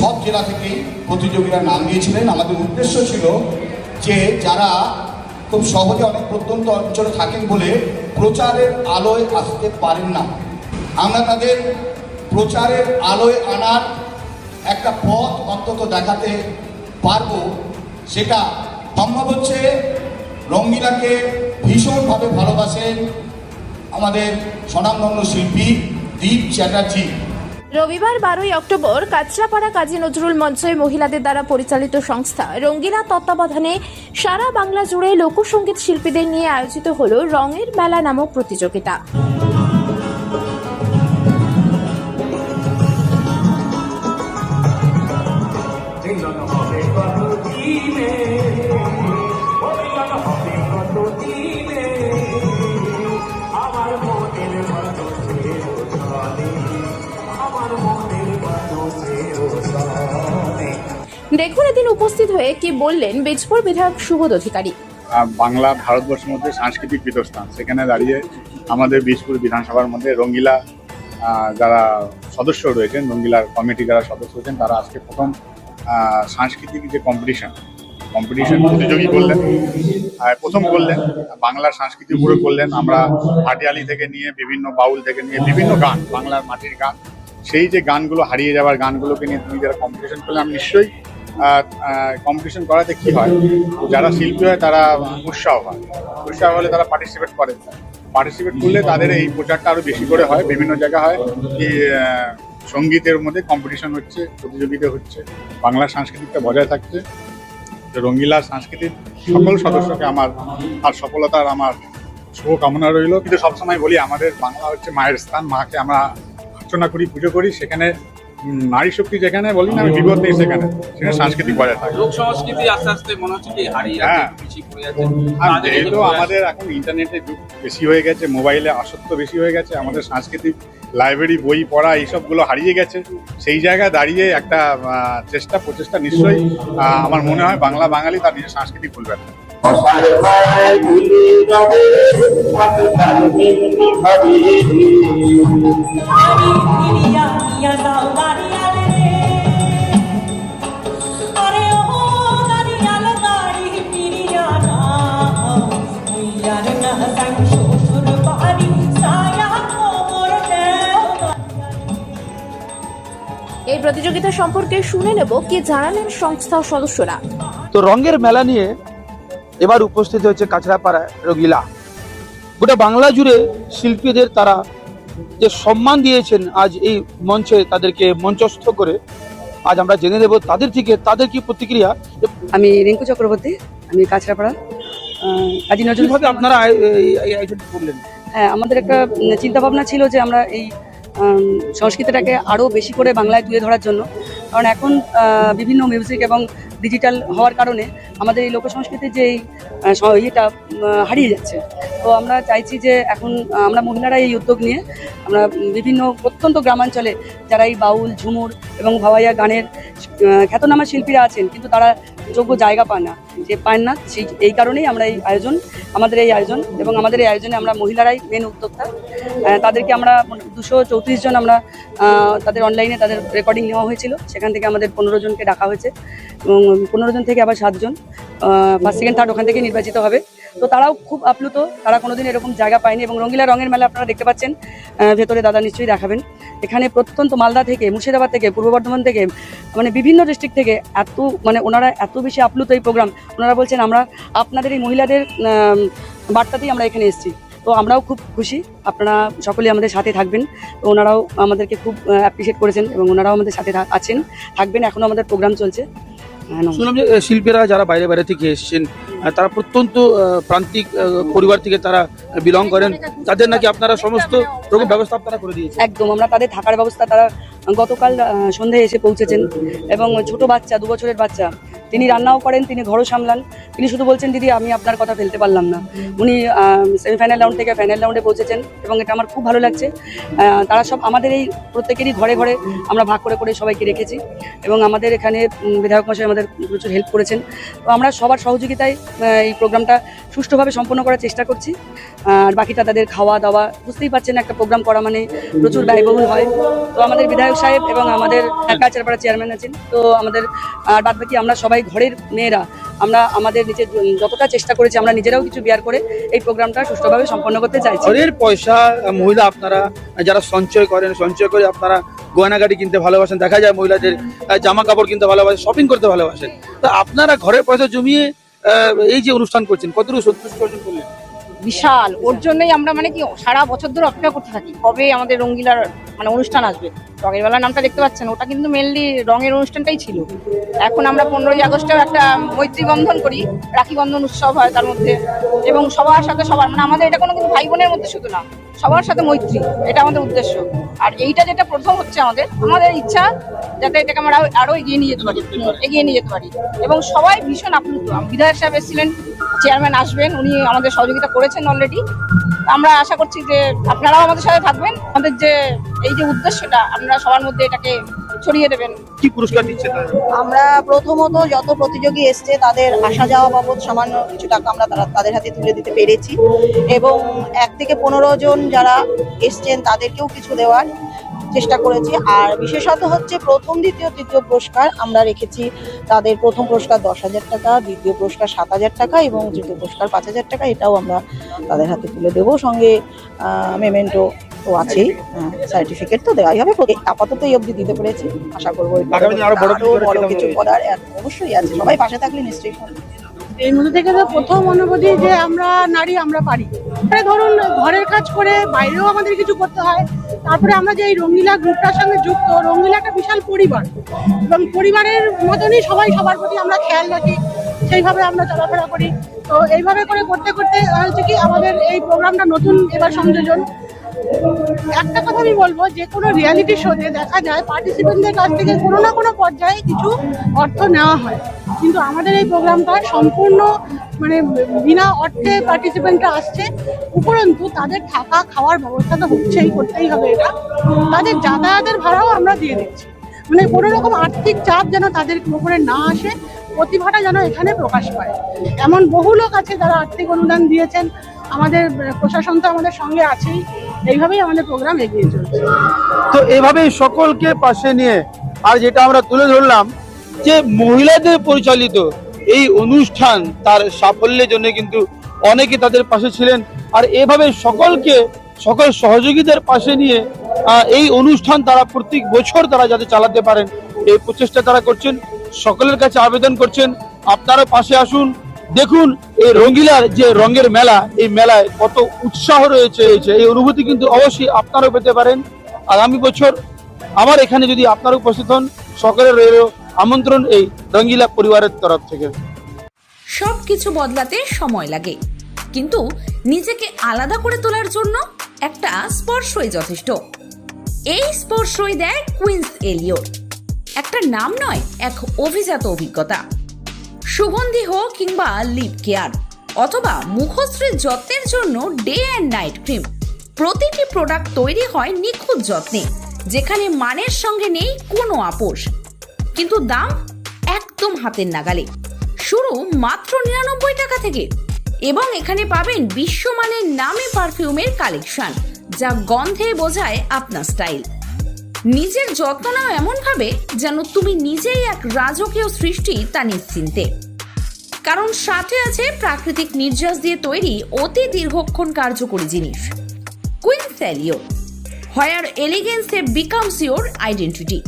সব জেলা থেকেই প্রতিযোগীরা নাম দিয়েছিলেন। আমাদের উদ্দেশ্য ছিল যে যারা খুব সহজে অনেক প্রত্যন্ত অঞ্চলে থাকেন বলে প্রচারের আলোয় আসতে পারেন না। আমরা তাদের প্রচারের আলোয় আনার একটা পথ অন্তত দেখাতে পারব। সেটা সম্ভব হচ্ছে রঙ্গিলাকে ভীষণভাবে ভালোবাসেন আমাদের স্বনামধন্য শিল্পী দীপ চ্যাটার্জি। রবিবার বারোই অক্টোবর কাঁচরাপাড়া কাজী নজরুল মঞ্চে মহিলাদের দ্বারা পরিচালিত সংস্থা রঙ্গিলা তত্ত্বাবধানে সারা বাংলা জুড়ে লোকসঙ্গীত শিল্পীদের নিয়ে আয়োজিত হল রঙের মেলা নামক প্রতিযোগিতা। দেখুন এদিন উপস্থিত হয়ে কি বললেন বীজপুর বিধায়ক সুবোধ অধিকারী। বাংলা ভারতবর্ষের মধ্যে সাংস্কৃতিক পীঠস্থান। সেখানে দাঁড়িয়ে আমাদের বীজপুর বিধানসভার মধ্যে রঙ্গিলা যারা সদস্য রয়েছেন, রঙ্গিলার কমিটি যারা সদস্য রয়েছেন, তারা আজকে প্রথম সাংস্কৃতিক যে কম্পিটিশন কম্পিটিশন প্রতিযোগী করলেন। আর প্রথম করলেন, বাংলার সংস্কৃতির উপরে করলেন। আমরা হাটিয়ালি থেকে নিয়ে বিভিন্ন বাউল থেকে নিয়ে বিভিন্ন গান, বাংলার মাটির গান, সেই যে গানগুলো হারিয়ে যাওয়ার গানগুলোকে নিয়ে তুমি যারা কম্পিটিশন করলে আমি নিশ্চয়ই কম্পিটিশন করাতে কি হয়? যারা শিল্পী হয়, তারা উৎসাহ হয় উৎসাহ হলে তারা পার্টিসিপেট করে। পার্টিসিপেট করলে তাদের এই প্রচারটা আরও বেশি করে হয়, বিভিন্ন জায়গা হয় কি সঙ্গীতের মধ্যে কম্পিটিশন হচ্ছে, প্রতিযোগিতা হচ্ছে, বাংলা সাংস্কৃতিকটা বজায় থাকছে। রঙ্গিলা সাংস্কৃতিক সকল সদস্যকে আমার আর সফলতার আমার শুভকামনা রইল। কিন্তু সবসময় বলি, আমাদের বাংলা হচ্ছে মায়ের স্থান, মাকে আমরা অর্চনা করি, পুজো করি। সেখানে নারী শক্তি যেখানে বলি না আমি বিপদ নেই সেখানে। সেখানে সাংস্কৃতিক বজায় থাকে। লোক সংস্কৃতি আস্তে আস্তে মনে হচ্ছে কি হারিয়ে হ্যাঁ। আর যেহেতু আমাদের এখন ইন্টারনেটের যুগ বেশি হয়ে গেছে মোবাইলে আসক্ত বেশি হয়ে গেছে আমাদের সাংস্কৃতিক লাইব্রেরি বই পড়া এইসবগুলো হারিয়ে গেছে সেই জায়গায় দাঁড়িয়ে একটা চেষ্টা প্রচেষ্টা নিশ্চয়ই আমার মনে হয় বাংলা বাঙালি তার নিজের সংস্কৃতি ভুলবে না। এই প্রতিযোগিতা সম্পর্কে শুনে নেব কি জানালেন সংস্থার সদস্যরা। তো রঙের মেলা নিয়ে এবার উপস্থিত হয়েছে কাছড়াপাড়া রঙিলা গোটা বাংলা জুড়ে শিল্পীদের তারা যে সম্মান দিয়েছেন আজ এই মঞ্চে তাদেরকে মঞ্চস্থ করে আজ আমরা জেনে নেব তাদের থেকে তাদের কি প্রতিক্রিয়া? আমি রিঙ্কু চক্রবর্তী আমি কাছড়াপাড়া কাজী নজরুল কীভাবে আপনারা এই- করলেন? হ্যাঁ আমাদের একটা চিন্তা ভাবনা ছিল যে আমরা এই সংস্কৃতিটাকে আরও বেশি করে বাংলায় তুলে ধরার জন্য। কারণ এখন বিভিন্ন মিউজিক এবং ডিজিটাল হওয়ার কারণে আমাদের এই লোকসংস্কৃতির যে ইয়েটা হারিয়ে যাচ্ছে। তো আমরা চাইছি যে এখন আমরা মহিলারা এই উদ্যোগ নিয়ে আমরা বিভিন্ন প্রত্যন্ত গ্রামাঞ্চলে যারা এই বাউল, ঝুমুর এবং ভাওয়াইয়া গানের খ্যাতনামা শিল্পীরা আছেন, কিন্তু তারা যোগ্য জায়গা পায় না, যে পায় না, সেই, এই কারণেই আমরা এই আয়োজন, আমাদের এই আয়োজন এবং আমাদের এই আয়োজনে আমরা মহিলারাই মেন উদ্যোক্তা। তাদেরকে আমরা দুশো চৌত্রিশ জন আমরা তাদের অনলাইনে তাদের রেকর্ডিং নেওয়া হয়েছিল। সেখান থেকে আমাদের পনেরো জনকে ডাকা হয়েছে এবং পনেরো জন থেকে আবার সাতজন ফার্স্ট সেকেন্ড থার্ড ওখান থেকে নির্বাচিত হবে। তো তারাও খুব আপ্লুত। তারা কোনোদিন এরকম জায়গা পায়নি এবং রঙ্গিলা রঙের মেলা আপনারা দেখতে পাচ্ছেন। ভেতরে দাদা নিশ্চয়ই দেখাবেন। এখানে প্রত্যন্ত মালদা থেকে, মুর্শিদাবাদ থেকে, পূর্ব বর্ধমান থেকে মানে বিভিন্ন ডিস্ট্রিক্ট থেকে এত মানে ওনারা এত বেশি আপ্লুত এই প্রোগ্রাম ওনারা বলছেন, আমরা আপনাদের এই মহিলাদের বার্তাতেই আমরা এখানে এসেছি। তো আমরাও খুব খুশি। আপনারা সকলে আমাদের সাথে থাকবেন। তো ওনারাও আমাদেরকে খুব অ্যাপ্রিসিয়েট করেছেন এবং ওনারাও আমাদের সাথে আছেন, থাকবেন। এখনও আমাদের প্রোগ্রাম চলছে। শুনলাম শিল্পীরা যারা বাইরে বাইরে থেকে এসেছেন তারা প্রত্যন্ত প্রান্তিক পরিবার থেকে তারা বিলং করেন। তাদের নাকি আপনারা সমস্ত রকম ব্যবস্থা আপনারা করে দিয়েছেন? একদম, আমরা তাদের থাকার ব্যবস্থা তারা গতকাল সন্ধ্যায় এসে পৌঁছেছেন। এবং ছোট বাচ্চা, দু বছরের বাচ্চা তিনি রান্নাও করেন তিনি ঘরও সামলান। তিনি শুধু বলছেন দিদি আমি আপনার কথা ফেলতে পারলাম না। উনি সেমিফাইনাল রাউন্ড থেকে ফাইনাল রাউন্ডে পৌঁছেছেন এবং এটা আমার খুব ভালো লাগছে। তারা সব আমাদের এই প্রত্যেকেরই ঘরে ঘরে আমরা ভাগ করে করে সবাইকে রেখেছি এবং আমাদের এখানে বিধায়ক মশাই আমাদের প্রচুর হেল্প করেছেন। তো আমরা সবার সহযোগিতায় এই প্রোগ্রামটা সুষ্ঠুভাবে সম্পন্ন করার চেষ্টা করছি। আর বাকিটা তাদের খাওয়া দাওয়া বুঝতেই পারছেন একটা প্রোগ্রাম করা মানে প্রচুর ব্যয়বহুল হয়। তো আমাদের বিধায়ক সাহেব এবং আমাদের চেয়ারম্যান আছেন। তো আমাদের আর বাদ বাকি আমরা সবাই ঘরের মেয়েরা আমরা আমাদের নিজের যতটা চেষ্টা করেছি আমরা নিজেরাও কিছু বিয়ার করে এই প্রোগ্রামটা সুষ্ঠুভাবে সম্পন্ন করতে চাইছি। ঘরের পয়সা মহিলা আপনারা যারা সঞ্চয় করেন সঞ্চয় করে আপনারা গয়নাগাড়ি কিনতে ভালোবাসেন দেখা যায় মহিলাদের জামা কাপড় কিনতে ভালোবাসেন শপিং করতে ভালোবাসেন। তো আপনারা ঘরের পয়সা জমিয়ে এই যে অনুষ্ঠান করছেন কতটুকু সন্তুষ্ট অর্জন করলেন? বিশাল। ওর জন্যই আমরা মানে কি সারা বছর ধরে অপেক্ষা করতে থাকি কবে আমাদের রঙ্গিলার মানে অনুষ্ঠান আসবে। রঙের বেলা নামটা দেখতে পাচ্ছেন, ওটা কিন্তু মেনলি রঙের অনুষ্ঠানটাই ছিল। এখন আমরা পনেরোই আগস্টেও একটা মৈত্রী বন্ধন করি, রাখি বন্ধন উৎসব হয় তার মধ্যে, এবং সবার সাথে সবার মানে আমাদের এটা কোনো কিন্তু ভাই বোনের মধ্যে শুধু না, সবার সাথে মৈত্রী, এটা আমাদের উদ্দেশ্য। আর এইটা যেটা প্রথম হচ্ছে আমাদের আমাদের ইচ্ছা যাতে এটাকে আমরা আরো- আরও এগিয়ে নিয়ে যেতে পারি, এগিয়ে নিয়ে যেতে পারি। এবং সবাই ভীষণ আপ্লুত। বিধায়ক সাহেব এসেছিলেন, চেয়ারম্যান আসবেন, উনি আমাদের সহযোগিতা করেছেন অলরেডি আমরা আশা করছি যে আপনারাও আমাদের সাথে থাকবেন। আমাদের যে এই যে উদ্দেশ্যটা আপনারা সবার মধ্যে এটাকে ছড়িয়ে দেবেন। কি পুরস্কার দিচ্ছে আমরা প্রথমত যত প্রতিযোগী এসছে তাদের আসা যাওয়া বাবদ সামান্য কিছু টাকা আমরা তারা- তাদের হাতে তুলে দিতে পেরেছি। এবং এক থেকে পনেরো জন যারা এসছেন তাদেরকেও কিছু দেওয়ার চেষ্টা করেছি। আর বিশেষত হচ্ছে প্রথম দ্বিতীয় তৃতীয় পুরস্কার আমরা রেখেছি। তাদের প্রথম পুরস্কার দশ হাজার টাকা দ্বিতীয় পুরস্কার সাত হাজার টাকা এবং তৃতীয় পুরস্কার পাঁচ হাজার টাকা এটাও আমরা তাদের হাতে তুলে দেবো। সঙ্গে মেমেন্টো তো আছেই। সার্টিফিকেট তো দেওয়াই হবে। আপাতত এই অবধি দিতে পেরেছি। আশা করব এর আগামী দিনে আরও বড় কিছু। করার অবশ্যই আছে। সবাই পাশে থাকলে নিশ্চয়ই হবে। এর মধ্যে থেকে তো প্রথম অনুভূতি যে আমরা নারী আমরা পারি। মানে ধরুন ঘরের কাজ করে বাইরেও আমাদের কিছু করতে হয়। তারপরে আমরা যে এই রঙ্গিলা গ্রুপটার সঙ্গে যুক্ত রঙ্গিলা একটা বিশাল পরিবার। এবং পরিবারের মতনই সবাই সবার প্রতি আমরা খেয়াল রাখি। সেইভাবে আমরা চলাফেরা করি। তো এইভাবে করে করতে করতে হয়েছে কি আমাদের এই প্রোগ্রামটা নতুন এবার সংযোজন। একটা কথা আমি বলব, যে কোনো রিয়ালিটি শোতে দেখা যায় পার্টিসিপেন্টদের কাছ থেকে কোনো না কোনো পর্যায়ে কিছু অর্থ নেওয়া হয়। কিন্তু আমাদের এই প্রোগ্রামটা সম্পূর্ণ মানে বিনা অর্থে পার্টিসিপেন্টরা আসছে, উপরন্তু তাদের থাকা, খাওয়ার ব্যবস্থা তো হচ্ছেই, করতেই হবে এটা। তাদের যাতায়াতের ভাড়াও আমরা দিয়ে দিচ্ছি। মানে কোনো রকম আর্থিক চাপ যেন তাদের উপরে না আসে, প্রতিভাটা যেন এখানে প্রকাশ পায়। এমন বহু লোক আছে যারা আর্থিক অনুদান দিয়েছেন। আমাদের প্রশাসন তো আমাদের সঙ্গে আছেই। এইভাবেই আমাদের প্রোগ্রাম এগিয়ে চলছে। তো এভাবেই সকলকে পাশে নিয়ে আর যেটা আমরা তুলে ধরলাম, যে মহিলাদের পরিচালিত এই অনুষ্ঠান তার সাফল্যের জন্য কিন্তু অনেকে তাদের পাশে ছিলেন। আর এভাবে সকলকে, সকল সহযোগীদের পাশে নিয়ে এই অনুষ্ঠান তারা প্রত্যেক বছর তারা যাতে চালাতে পারেন, এই প্রচেষ্টা তারা করছেন। সকলের কাছে আবেদন করছেন, আপনারা পাশে আসুন, দেখুন এই রঙ্গিলার যে রঙের মেলা, এই মেলায় কত উৎসাহ রয়েছে, এই অনুভূতি কিন্তু অবশ্যই আপনারাও পেতে পারেন। আগামী বছর আমার এখানে যদি আপনারা উপস্থিত হন সকলের আমন্ত্রণ এই রঙ্গিলা পরিবারের তরফ থেকে। সব কিছু বদলাতে সময় লাগে, কিন্তু নিজেকে আলাদা করে তোলার জন্য একটা স্পর্শই যথেষ্ট। এই স্পর্শই দেয় কুইন্স এলিওর একটা নাম নয়, এক অভিজাত অভিজ্ঞতা। সুগন্ধি হোক কিংবা লিপ কেয়ার অথবা মুখশ্রীর যত্নের জন্য ডে অ্যান্ড নাইট ক্রিম প্রতিটি প্রোডাক্ট তৈরি হয় নিখুঁত যত্নে, যেখানে মানের সঙ্গে নেই কোনো আপোষ। কিন্তু দাম একদম হাতের নাগালে। শুরু মাত্র নিরানব্বই টাকা থেকে। এবং এখানে পাবেন বিশ্বমানের নামে পারফিউমের কালেকশন, যা গন্ধে বোঝায় আপনার স্টাইল নিজের যত্ন নাও এমনভাবে যেন তুমি নিজেই এক রাজকীয় সৃষ্টি তা নিশ্চিন্তে। কারণ সাথে আছে প্রাকৃতিক নির্যাস দিয়ে তৈরি অতি দীর্ঘক্ষণ কার্যকরী জিনিস। Queen স্যালিও where elegance becomes your identity.